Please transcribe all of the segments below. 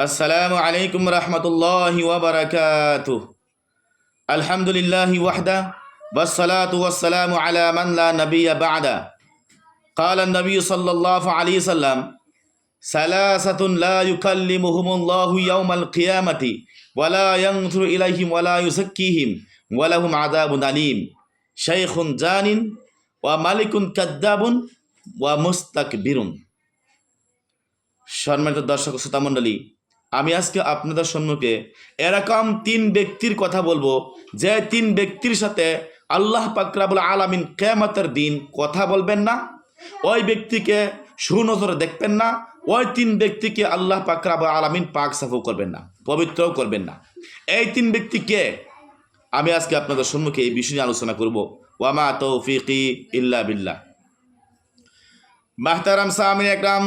السلام عليكم ورحمة الله وبركاته الحمد لله وحده والصلاة والسلام على من لا نبي بعده قال النبي صلى الله عليه وسلم ثلاثة لا يكلمهم الله يوم القيامة ولا ينظر إليهم ولا يزكيهم ولهم عذاب أليم شيخ جان وملك كذاب ومستكبر সম্মানিত দর্শক শ্রোতা মণ্ডলী আমি আজকে আপনাদের সম্মুখে এরকম তিন ব্যক্তির কথা বলব। যে তিন ব্যক্তির সাথে আল্লাহ পাকরাবুল আলামিন কেয়ামতের দিন কথা বলবেন না, ওই ব্যক্তিকে সুনজরে দেখবেন না, ওই তিন ব্যক্তিকে আল্লাহ পাকরাবুল আলামিন পাক সাফু করবেন না, পবিত্রও করবেন না। এই তিন ব্যক্তিকে আমি আজকে আপনাদের সম্মুখে এই বিষয় নিয়ে আলোচনা করব। ওয়ামা তৌফিকি ইল্লা বিল্লাহ। মাহতারাম সামিন একরাম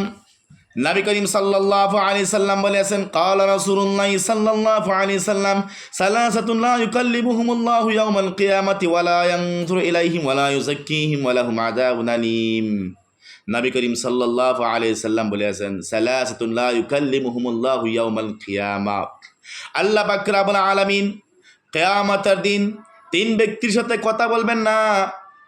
নবী করিম সাল্লাল্লাহু আলাইহি সাল্লাম বলেছেন قال رسول الله صلى الله عليه وسلم ثلاثه لا يكلمهم الله يوم القيامه ولا ينظر اليهم ولا يزكيهم ولهم عذاب اليم নবী করিম সাল্লাল্লাহু আলাইহি সাল্লাম বলেছেন সালাসাতুন লা ইউকাল্লিমুহুমুল্লাহু ইয়াউমাল কিয়ামা আল্লাহ পাক রব্বুল আলামিন কিয়ামতের দিন তিন ব্যক্তির সাথে কথা বলবেন না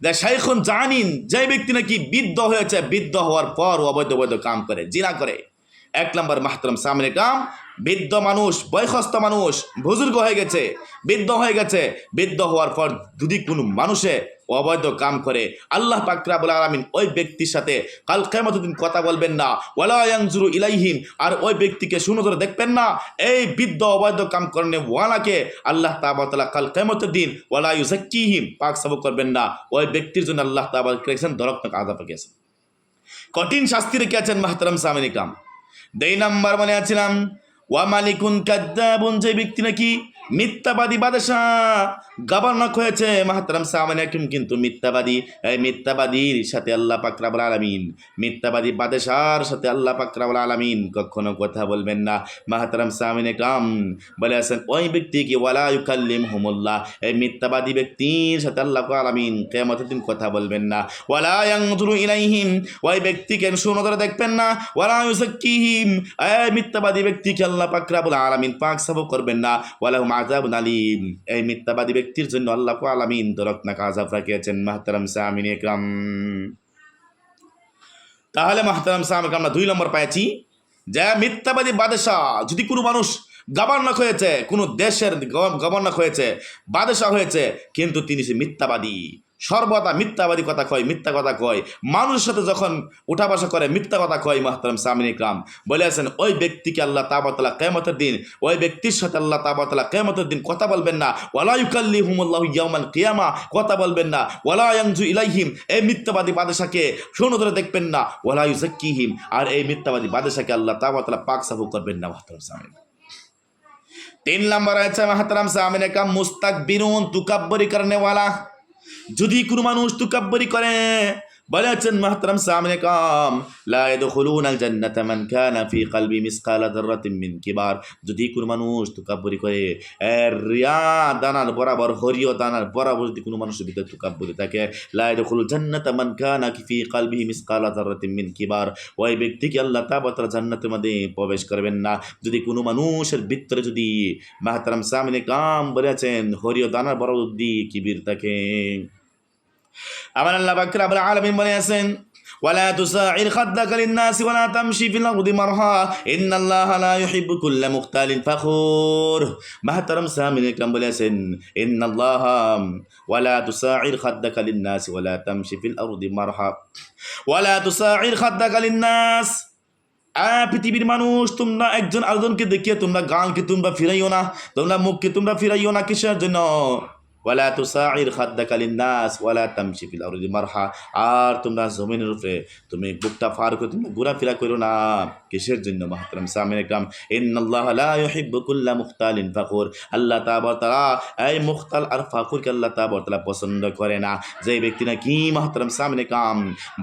যে শাইখুন জানিন যে ব্যক্তি নাকি বৃদ্ধ হয়েছে, বৃদ্ধ হওয়ার পর অবৈধ অবৈধ কাম করে, জিনা করে। এক নম্বর মাহতরম সামনে কাম বৃদ্ধ মানুষ বয়সস্থ মানুষ, বুজুর্গ হয়ে গেছে, বৃদ্ধ হয়ে গেছে, বৃদ্ধ হওয়ার পর যদি কোনো মানুষে অবৈধ কাম করে। আল্লাহ পাকরাবুল আলমিন ওই ব্যক্তির সাথে কাল কেমতদিন কথা বলবেন না। ওয়ালায়াংজুরু ইলাইহিম, আর ওই ব্যক্তিকে সুনজরে দেখবেন না। এই বৃদ্ধ অবৈধ কাম করনে ওয়ালাকে আল্লাহ তাবাতলা কাল কেমতের দিন ওয়ালা ইউজাক্কিহিম পাক সাবু করবেন না। ওই ব্যক্তির জন্য আল্লাহ তাবাদ রেখেছেন দরকনক আজাব রেখেছেন। কঠিন শাস্তি রেখেছেন মাহতারাম সামিনিকাম দুই নাম্বার মনে আছিলাম। ওয়া মালিকুন কাদ্দাবুন, যে ব্যক্তি নাকি মিথ্যাবাদী বাদশাহ। গভর্নক হয়েছে মাহাতারাম সামান হাকিম, কিন্তু মিথ্যাবাদী, এই মিথ্যাবাদীর সাথে আল্লাহ পাকরাবুল আলমিন, মিথ্যাবাদী বাদশার সাথে আল্লাহ পাকরাবুল আলমিন কখনো কথা বলবেন না। মাহাতারাম সামিন কাম বলে আছেন, ওই ব্যক্তিকে ওয়ালা ইউকাল্লিম হুমুল্লাহ এই মিথ্যাবাদী ব্যক্তির সাথে আল্লাহ আলমিন কেমতের দিন কথা বলবেন না। ওয়ালা ইয়াংজুরু ইলাইহিম, ওই ব্যক্তিকে সুনজরে দেখবেন না। ওয়ালা ইউসাক্কিহিম এই মিথ্যাবাদী ব্যক্তিকে আল্লাহ পাকরাবুল আলমিন পাক সাবু করবেন না। ওয়ালা হুম নালিম এই মিথ্যাবাদী ব্যক্তির জন্য আল্লাহ আলামিন দরকনাক কাজাব রাখিয়েছেন, মাহতারাম সামিন একরাম। তাহলে মাহতারাম সামিন আমরা দুই নম্বর পাইছি যে মিথ্যাবাদী বাদশাহ, যদি কোনো মানুষ গভর্নক হয়েছে, কোনো দেশের গভর্নক হয়েছে, বাদশাহ হয়েছে, কিন্তু তিনি সে মিথ্যাবাদী। সর্বদা মিথ্যাবাদী কথা কয়, মিথ্যা কথা কয়। মানুষের সাথে যখন উঠা বসা করে, মিথ্যা কথা কয়, মাহতারাম সামিন ইকরাম। বলেছেন ওই ব্যক্তিকে আল্লাহ তাবাতলা কেমতের দিন, ওই ব্যক্তির সাথে আল্লাহ তাবাতলা কেমতের দিন কথা বলবেন না। ওয়ালাইকাল্লি হুমুল্লাহ ইয়ামান কিয়ামা কথা বলবেন না। ওয়ালায়াংজু ইলাইহিম, এই মিথ্যাবাদী বাদশাকে সুনজরে দেখবেন না। ওয়ালায়ু জাক্কিহিম আর এই মিথ্যাবাদী বাদশাকে আল্লাহ তাবাতলা পাক সাফু করবেন না, মাহতারাম সামিন। তিন নম্বর আছে, মাহতারাম সামিন কাম মুস্তাক বিরুন তুকাব্বরি করনে ওয়ালা যদি কোনো মানুষ তুকাব্বরি করে, বলেছেন, মাহতারাম সামনে কাম, লা ইয়াদখুলুন আল জান্নাতা মান কানা ফি কলবি মিসকালা যাররাতিন মিন কিবার। যদি কোনো মানুষ তুকাব্বরি করে রিয়া দানার বরাবর, হরিয় দানার বরাবর যদি কোনো মানুষের ভিতরে তুকাব্বরি থাকে, লা ইয়াদখুলুল জান্নাতা মান কানা ফি কলবিহি মিসকালা যাররাতিন মিন কিবার। ওই ব্যক্তিকে আল্লাহ তাআলা জান্নাতের মধ্যে প্রবেশ করবেন না। যদি কোনো মানুষের ভিতরে যদি মাহতারাম সামনে কাম বলেছেন, হরিয় দানার বরাবর যদি কিবির থাকে। আমার আল্লাহ বাকর আবুল আলমিন বলে আছেন ولا تساعر خدك للناس ولا تمشي في الأرض مرحا إن الله لا يحب كل مختال فخور محترم سامين الكرام বলে আছেন إن الله ولا تساعر خدك للناس ولا تمشي في الأرض مرحا ولا تساعر خدك للناس আ পৃথিবীর মানুষ তোমরা একজন আরেকজনকে দেখিয়ে তোমরা গানকে তোমরা ফিরাইও না তোমরা মুখকে তোমরা ফিরাইও না কিসের জন্য ওয়ালা তুসাইর খাদ্দাকা লিন্নাস, ওয়ালা তামশি ফিল আরদি মারহা। আর তোমরা জমিনের উপরে তুমি বুকটা ফার করে তুমি ঘোরাফেরা করো না। কিসের জন্য, মাহতারাম সামিন একরাম? ইন্নাল্লাহ লা ইউহিব্বু কুল্লা মুখতালিন ফাকুর আল্লাহ তাআলা তাআলা, এই মুখতাল আর ফাকুরকে আল্লাহ তাআলা পছন্দ করে না। যে ব্যক্তি নাকি, মাহতারাম সামিন একরাম,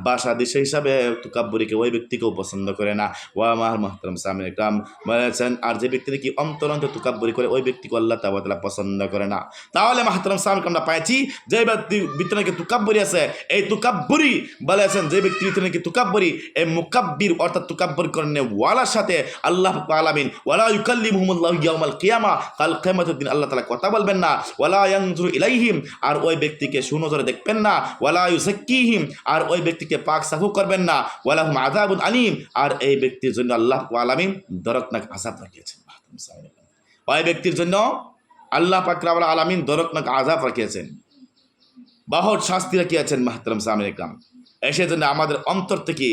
বাসা দেশে হিসাবে তুকাব্বরিকে ওই ব্যক্তিকেও পছন্দ করে না। ওয়া মাহ মাহতারাম সামিন একরাম বলেছেন, আর যে ব্যক্তি নাকি অন্তর অন্তর তুকাব্বরি করে, ওই ব্যক্তিকে আল্লাহ তাআলা পছন্দ করে না। তাহলে মাহতারাম সামিনকে আমরা পাইছি। যে ব্যক্তি ভিতরে নাকি তুকাব্বরি আছে, এই তুকাব্বরি বলেছেন যে ব্যক্তি ভিতরে নাকি তুকাব্বরি এই মুকাব্বির অর্থাৎ তুকাব্বরি করেন ওয়ালার সাথে আল্লাহ আলামিন, ওয়ালা ইউকাল্লিমুহুমুল্লাহু ইয়াউমাল কিয়ামা, কাল কিয়ামতের দিন আল্লাহ তাআলা কথা বলবেন না, ওয়ালা ইয়ানজুরু ইলাইহিম, আর ওই ব্যক্তিকে সুনজরে দেখবেন না, ওয়ালা ইউযাক্কিহিম, আর ওই ব্যক্তিকে পাক সাফু করবেন না ওয়ালা হুম আযাবুন আলিম, আর এই ব্যক্তির জন্য আল্লাহ আলামিন দরকনাক আযাব রাখিয়েছেন ওই ব্যক্তির জন্য আল্লাহ পাক রাব্বুল আলামিন দরকনাক আযাব রাখিয়েছেন। বাহর শাস্তি রাখিয়েছেন মাহতারাম সামিন এসে জন্য আমাদের অন্তর থেকে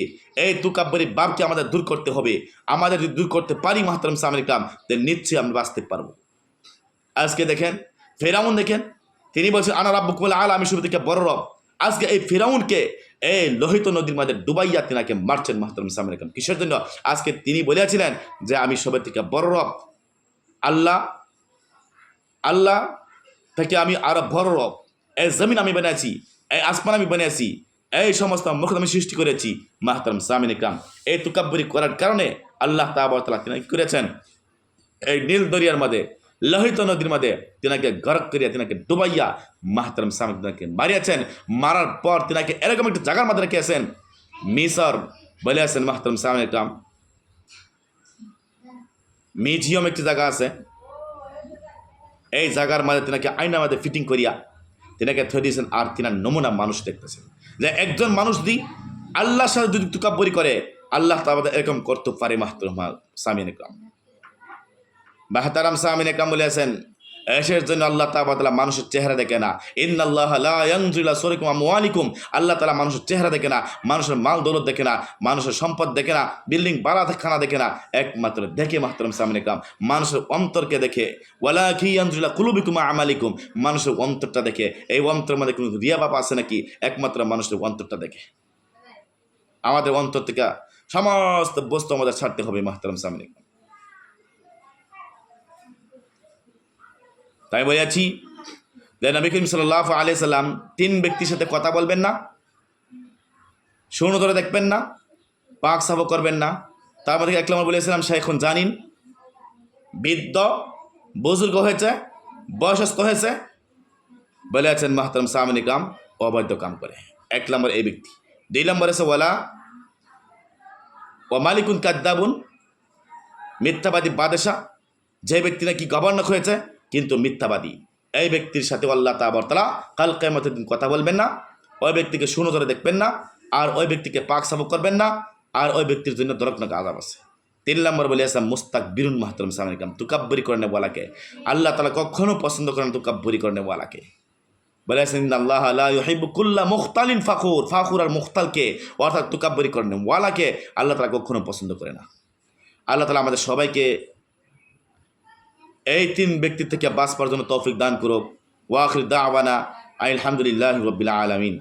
এই তুকাব্বরি বাবকে আমাদের দূর করতে হবে। আমাদের যদি দূর করতে পারি মাহতারাম সামিন ইকরাম তাহলে নিশ্চয়ই আমরা বাঁচতে পারব। আজকে দেখেন, ফেরাউন দেখেন, তিনি বলছেন, আনা রাব্বুকুল আলা আমি শুরু থেকে বড় রব। আজকে এই ফেরাউনকে এই লোহিত নদীর মধ্যে ডুবাইয়া তিনাকে মারছেন মাহতারাম সামিন কিসের জন্য? আজকে তিনি বলেছিলেন যে, আমি সবের থেকে বড় রব। আল্লাহ আল্লাহ থেকে আমি আরও ভর রব, এই জমিন আমি বানিয়েছি, এই আসমান আমি বানিয়েছি, এই সমস্ত মুখ আমি সৃষ্টি করেছি, মাহতারাম সামিন ইকরাম। এই তুকাব্বরি করার কারণে আল্লাহ তাবাতলা তিনি করেছেন। এই নীল দরিয়ার মধ্যে, লোহিত নদীর মধ্যে তিনাকে গরক করিয়া, তিনাকে ডুবাইয়া মাহতারাম সামিন তিনাকে মারিয়াছেন। মারার পর তিনাকে এরকম একটা জায়গার মধ্যে রেখেছেন। মিসর বলে আছেন মাহতারাম সামিন ইকরাম। মিউজিয়াম একটি জায়গা আছে। এই জায়গার মাঝে তিনাকে আয়না মাঝে ফিটিং করিয়া তিনাকে থয়ে দিয়েছেন আর তিনার নমুনা মানুষ দেখতেছেন। যে একজন মানুষ দি আল্লাহর সাথে যদি তুকাব্বরি করে, আল্লাহ তাহলে এরকম করতে পারে মাহতুরমা সামিন ইকরাম। বাহাতারাম সামিন ইকরাম বলে আছেন এসের জন্য আল্লাহ তাবাদলা মানুষের চেহারা দেখে না। ইন আল্লাহ সরিকুম আমওয়ালিকুম। আল্লাহ তালা মানুষের চেহারা দেখে না, মানুষের মাল দৌলত দেখে না, মানুষের সম্পদ দেখে না, বিল্ডিং বাড়া খানা দেখে না। একমাত্র দেখে মাহতারাম সামিন ইকরাম মানুষের অন্তরকে দেখে। ওয়ালা কি আনজুল্লাহ কুলুবিকুম আমালিকুম। মানুষের অন্তরটা দেখে। এই অন্তরের মধ্যে কোনো রিয়া বাপ আছে নাকি? একমাত্র মানুষের অন্তরটা দেখে। আমাদের অন্তর থেকে সমস্ত বস্তু আমাদের ছাড়তে হবে মাহতারাম সামিন তাই বলেছি। যে নবী করিম সাল্লাহ আলিয়া সাল্লাম তিন ব্যক্তির সাথে কথা বলবেন না ধরে দেখবেন না, পাক সাফ করবেন না। তার মধ্যে এক নম্বর বলেছিলাম এখন জানিন, বৃদ্ধ, বুজুর্গ হয়েছে, বয়সস্থ হয়েছে, বলে আছেন, মাহতারাম সামিন কাম অবৈধ কাম করে। এক নম্বর এই ব্যক্তি। দুই নম্বর আছে ওয়ালা ও মালিকুন কাদ্দাবুন, মিথ্যাবাদী বাদেশা যে ব্যক্তি নাকি গভর্নর হয়েছে কিন্তু মিথ্যাবাদী। এই ব্যক্তির সাথে আল্লাহ তাবরতলা কাল কেমতের দিন কথা বলবেন না, ওই ব্যক্তিকে শুনো ধরে দেখবেন না, আর ওই ব্যক্তিকে পাক সাফক করবেন না, আর ওই ব্যক্তির জন্য দরকনাক আজাব আছে। তিন নম্বর বলে আসলাম মুস্তাক বিরুন মাহতরম সামিকাম তুকাব্বরি করে নেওয়ালাকে আল্লাহ তালা কখনো পছন্দ করেন তুকাব্বরি করে নেওয়ালাকে বলে আসেন আল্লাহ আল্লাহ কুল্লা মুখতালিন ফাখুর। ফাখুর আর মুখতালকে অর্থাৎ তুকাব্বরি করে নেওয়ালাকে আল্লাহ তালা কখনো পছন্দ করে না। আল্লাহ তালা আমাদের সবাইকে এই তিন ব্যক্তি থেকে বাঁচবার জন্য তৌফিক দান করুক। ওয়াখির আবানা আলহামদুলিল্লাহ রবিল্লা আলমিন।